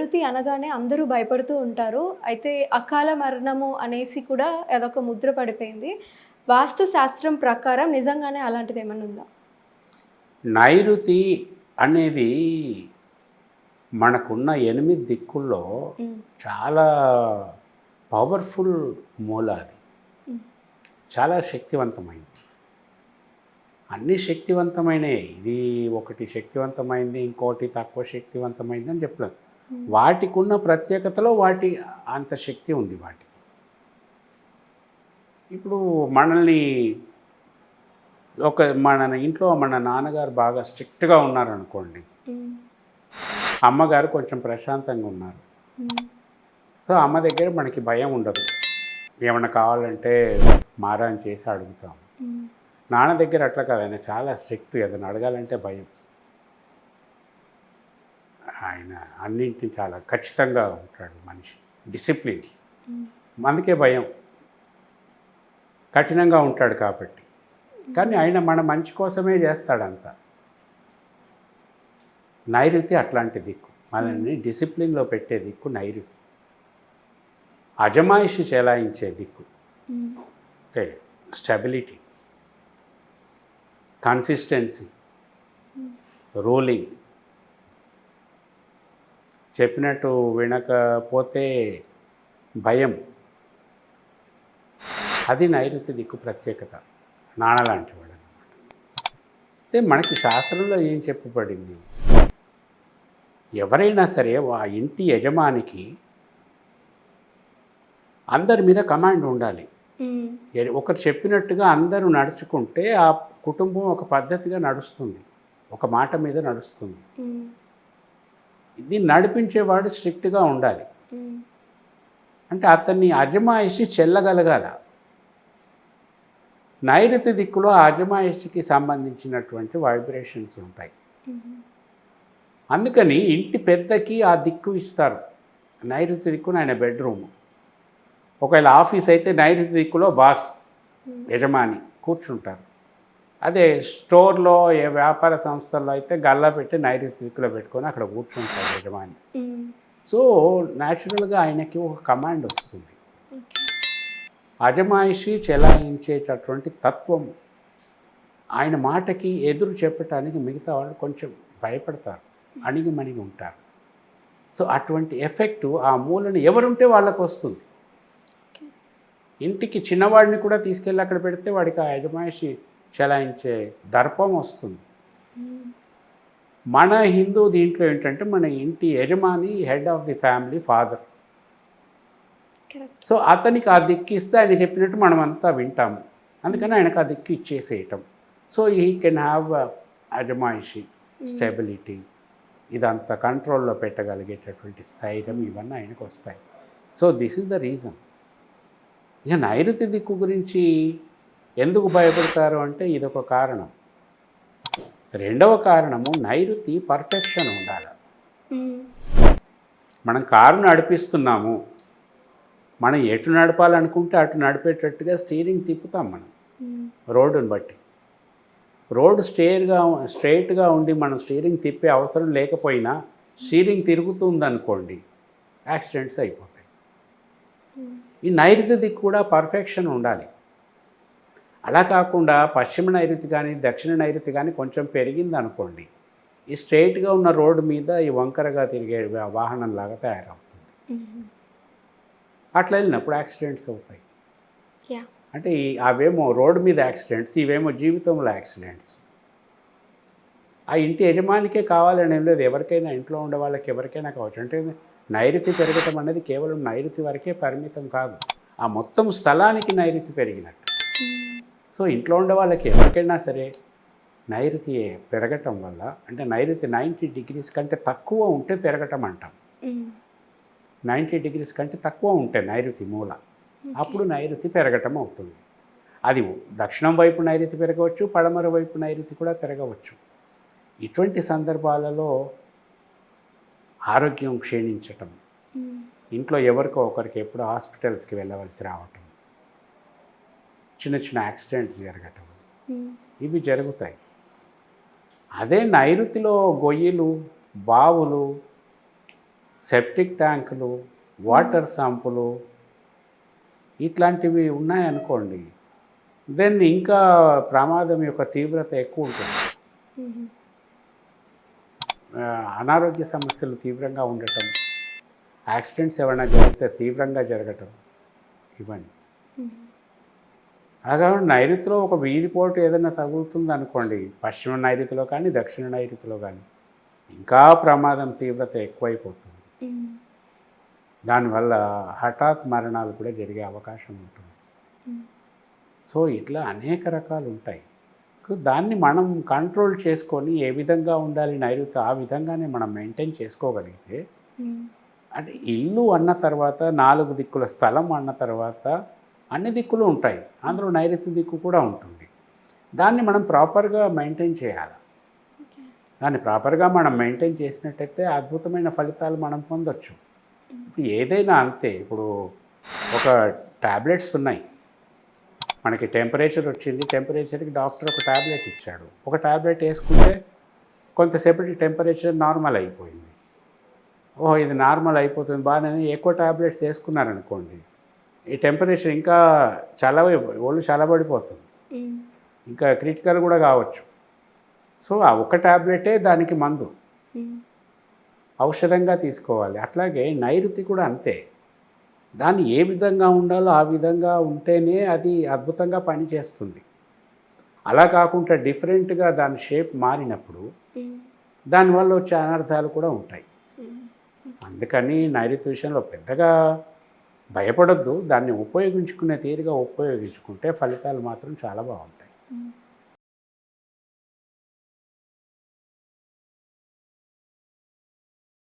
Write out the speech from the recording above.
నైరుతి అనగానే అందరూ భయపడుతూ ఉంటారు. అయితే అకాల మరణము అనేసి కూడా అదొక ముద్ర పడిపోయింది. వాస్తు శాస్త్రం ప్రకారం నిజంగానే అలాంటిది ఏమన్నా ఉందా? నైరుతి అనేది మనకున్న ఎనిమిది దిక్కుల్లో చాలా పవర్ఫుల్ మూల అది చాలా శక్తివంతమైంది అన్నీ శక్తివంతమైనవి ఇది ఒకటి శక్తివంతమైంది ఇంకోటి తక్కువ శక్తివంతమైంది అని చెప్పలేదు వాటికి ఉన్న ప్రత్యేకతలో వాటి అంత శక్తి ఉంది వాటికి. ఇప్పుడు మనల్ని ఒక మన ఇంట్లో మన నాన్నగారు బాగా స్ట్రిక్ట్గా ఉన్నారనుకోండి. ఉమ్, అమ్మగారు కొంచెం ప్రశాంతంగా ఉన్నారు. ఉమ్, సో అమ్మ దగ్గర మనకి భయం ఉండదు. ఏమన్నా కావాలంటే మారాన్ చేసి అడుగుతాం. నాన్న దగ్గర అట్లా కాదు. ఆయన చాలా స్ట్రిక్ట్. ఏదైనా అడగాలంటే భయం. ఆయన అన్నింటినీ చాలా ఖచ్చితంగా ఉంటాడు మనిషి. డిసిప్లిన్ అందుకే భయం. కఠినంగా ఉంటాడు కాబట్టి. కానీ ఆయన మన మంచి కోసమే చేస్తాడంత. నైరుతి అట్లాంటి దిక్కు. మనల్ని డిసిప్లిన్లో పెట్టే దిక్కు నైరుతి. అజమాయిషి చెలాయించే దిక్కు. అంటే స్టెబిలిటీ కన్సిస్టెన్సీ రూలింగ్ చెప్పినట్టు వినకపోతే భయం. అది నైరుతి దిక్కు ప్రత్యేకత. నాణలాంటి వాడు అనమాట అయితే మనకి శాస్త్రంలో ఏం చెప్పబడింది? ఎవరైనా సరే ఆ ఇంటి యజమానికి అందరి మీద కమాండ్ ఉండాలి. ఒకరు చెప్పినట్టుగా అందరూ నడుచుకుంటే ఆ కుటుంబం ఒక పద్ధతిగా నడుస్తుంది. ఒక మాట మీద నడుస్తుంది. ఇది నడిపించేవాడు స్ట్రిక్ట్గా ఉండాలి. అంటే అతన్ని అజమాయిషి చెల్లగలగాల. నైరుతి దిక్కులో అజమాయిషికి సంబంధించినటువంటి వైబ్రేషన్స్ ఉంటాయి. అందుకని ఇంటి పెద్దకి ఆ దిక్కు ఇస్తారు. నైరుతి దిక్కున ఆయన బెడ్రూమ్. ఒకవేళ ఆఫీస్ అయితే నైరుతి దిక్కులో బాస్ యజమాని కూర్చుంటారు. అదే స్టోర్లో ఏ వ్యాపార సంస్థల్లో అయితే గల్లా పెట్టి నైరుతి దిక్కులో పెట్టుకొని అక్కడ కూర్చుంటారు యజమాని. సో న్యాచురల్గా ఆయనకి ఒక కమాండ్ వస్తుంది. అజమాయిషి చెలాయించేటటువంటి తత్వం. ఆయన మాటకి ఎదురు చెప్పటానికి మిగతా వాళ్ళు కొంచెం భయపడతారు అణిగి మణిగి ఉంటారు. సో అటువంటి ఎఫెక్టు ఆ మూలని ఎవరుంటే వాళ్ళకు వస్తుంది. ఇంటికి చిన్నవాడిని కూడా తీసుకెళ్ళి అక్కడ పెడితే వాడికి ఆ యజమాయిషి చెలాయించే దర్పం వస్తుంది. మన హిందూ దీంట్లో ఏంటంటే మన ఇంటి యజమాని head of the family father. So అతనికి ఆ దిక్కు ఇస్తే ఆయన చెప్పినట్టు మనం అంతా వింటాము. అందుకని ఆయనకు ఆ దిక్కు ఇచ్చేసేయటం. సో ఈ కెన్ హ్యావ్ అజమాయిషి స్టెబిలిటీ ఇదంతా కంట్రోల్లో పెట్టగలిగేటటువంటి స్థైర్యం ఇవన్నీ ఆయనకు వస్తాయి. So this is the reason. ఇక నైరుతి దిక్కు గురించి ఎందుకు భయపడతారు అంటే ఇదొక కారణం. రెండవ కారణము నైరుతి పర్ఫెక్షన్ ఉండాలి. మనం కారు నడిపిస్తున్నాము. మనం ఎటు నడపాలనుకుంటే అటు నడిపేటట్టుగా స్టీరింగ్ తిప్పుతాం మనం. రోడ్డుని బట్టి. రోడ్డు స్టేర్గా స్ట్రైట్గా ఉండి మనం స్టీరింగ్ తిప్పే అవసరం లేకపోయినా స్టీరింగ్ తిరుగుతుందనుకోండి యాక్సిడెంట్స్ అయిపోతాయి. ఈ నైరుతి దిక్కు కూడా పర్ఫెక్షన్ ఉండాలి. అలా కాకుండా పశ్చిమ నైరుతి కానీ దక్షిణ నైరుతి కానీ కొంచెం పెరిగింది అనుకోండి ఈ స్ట్రైట్గా ఉన్న రోడ్డు మీద ఈ వంకరగా తిరిగే వాహనంలాగా తయారవుతుంది. ఉమ్, అట్లా వెళ్ళినప్పుడు యాక్సిడెంట్స్ అవుతాయి. అంటే అవేమో రోడ్డు మీద యాక్సిడెంట్స్ ఇవేమో జీవితంలో యాక్సిడెంట్స్. ఆ ఇంటి యజమానికే కావాలని ఏం లేదు ఎవరికైనా ఇంట్లో ఉండే వాళ్ళకి ఎవరికైనా కావచ్చు. అంటే నైరుతి పెరగటం అనేది కేవలం నైరుతి వరకే పరిమితం కాదు. ఆ మొత్తం స్థలానికి నైరుతి పెరిగినట్టు. సో ఇంట్లో ఉండే వాళ్ళకి ఎవరికైనా సరే నైరుతి పెరగటం వల్ల అంటే నైరుతి నైంటీ డిగ్రీస్ కంటే తక్కువ ఉంటే పెరగటం అంటాం. నైంటీ డిగ్రీస్ కంటే తక్కువ ఉంటే నైరుతి మూల. అప్పుడు నైరుతి పెరగటం అవుతుంది. అది దక్షిణం వైపు నైరుతి పెరగవచ్చు పడమర వైపు నైరుతి కూడా పెరగవచ్చు. ఇటువంటి సందర్భాలలో ఆరోగ్యం క్షీణించటం. ఇంట్లో ఎవరికో ఒకరికి ఎప్పుడు హాస్పిటల్స్కి వెళ్ళవలసి రావటం. చిన్న చిన్న యాక్సిడెంట్స్ జరగటం. ఇవి జరుగుతాయి. అదే నైరుతిలో గొయ్యిలు బావులు సెప్టిక్ ట్యాంకులు వాటర్ సంపులు ఇట్లాంటివి ఉన్నాయనుకోండి దెన్ ఇంకా ప్రమాదం యొక్క తీవ్రత ఎక్కువ ఉంటుంది. అనారోగ్య సమస్యలు తీవ్రంగా ఉండటం యాక్సిడెంట్స్ ఏమైనా జరిగితే తీవ్రంగా జరగటం ఇవన్నీ. అలాగా నైరుతిలో ఒక వీధిపోటు ఏదైనా తగులుతుంది అనుకోండి పశ్చిమ నైరుతిలో కానీ దక్షిణ నైరుతిలో కానీ ఇంకా ప్రమాదం తీవ్రత ఎక్కువైపోతుంది. దానివల్ల హఠాత్ మరణాలు కూడా జరిగే అవకాశం ఉంటుంది. సో ఇట్లా అనేక రకాలు ఉంటాయి దాన్ని మనం కంట్రోల్ చేసుకొని ఏ విధంగా ఉండాలి నైరుతి ఆ విధంగానే మనం మెయింటైన్ చేసుకోగలిగితే. అంటే ఇల్లు అన్న తర్వాత నాలుగు దిక్కుల స్థలం అన్న తర్వాత అన్ని దిక్కులు ఉంటాయి. అందులో నైరుతి దిక్కు కూడా ఉంటుంది. దాన్ని మనం ప్రాపర్గా మెయింటైన్ చేయాలి. దాన్ని ప్రాపర్గా మనం మెయింటైన్ చేసినట్టయితే అద్భుతమైన ఫలితాలు మనం పొందొచ్చు. ఇప్పుడు ఏదైనా అంతే ఇప్పుడు ఒక ట్యాబ్లెట్స్ ఉన్నాయి. మనకి టెంపరేచర్ వచ్చింది టెంపరేచర్కి డాక్టర్ ఒక ట్యాబ్లెట్ ఇచ్చాడు. ఒక ట్యాబ్లెట్ వేసుకుంటే కొంతసేపటి టెంపరేచర్ నార్మల్ అయిపోయింది. ఓహో ఇది నార్మల్ అయిపోతుంది బాగానే ఎక్కువ ట్యాబ్లెట్స్ వేసుకున్నారనుకోండి. ఈ టెంపరేచర్ ఇంకా చలవ ఒళ్ళు చల్లబడిపోతుంది మ్మ్. ఇంకా క్రిటికల్ కూడా కావచ్చు సో ఆ ఒక ట్యాబ్లెటే దానికి మందు. ఔషధంగా తీసుకోవాలి అట్లాగే నైరుతి కూడా అంతే దాన్ని ఏ విధంగా ఉండాలో ఆ విధంగా ఉంటేనే అది అద్భుతంగా పనిచేస్తుంది అలా కాకుండా డిఫరెంట్గా దాని షేప్ మారినప్పుడు. దానివల్ల వచ్చే అనర్థాలు కూడా ఉంటాయి. అందుకని నైరుతి విషయంలో పెద్దగా భయపడద్దు. దాన్ని ఉపయోగించుకునే తీరుగా ఉపయోగించుకుంటే ఫలితాలు మాత్రం చాలా బాగుంటాయి.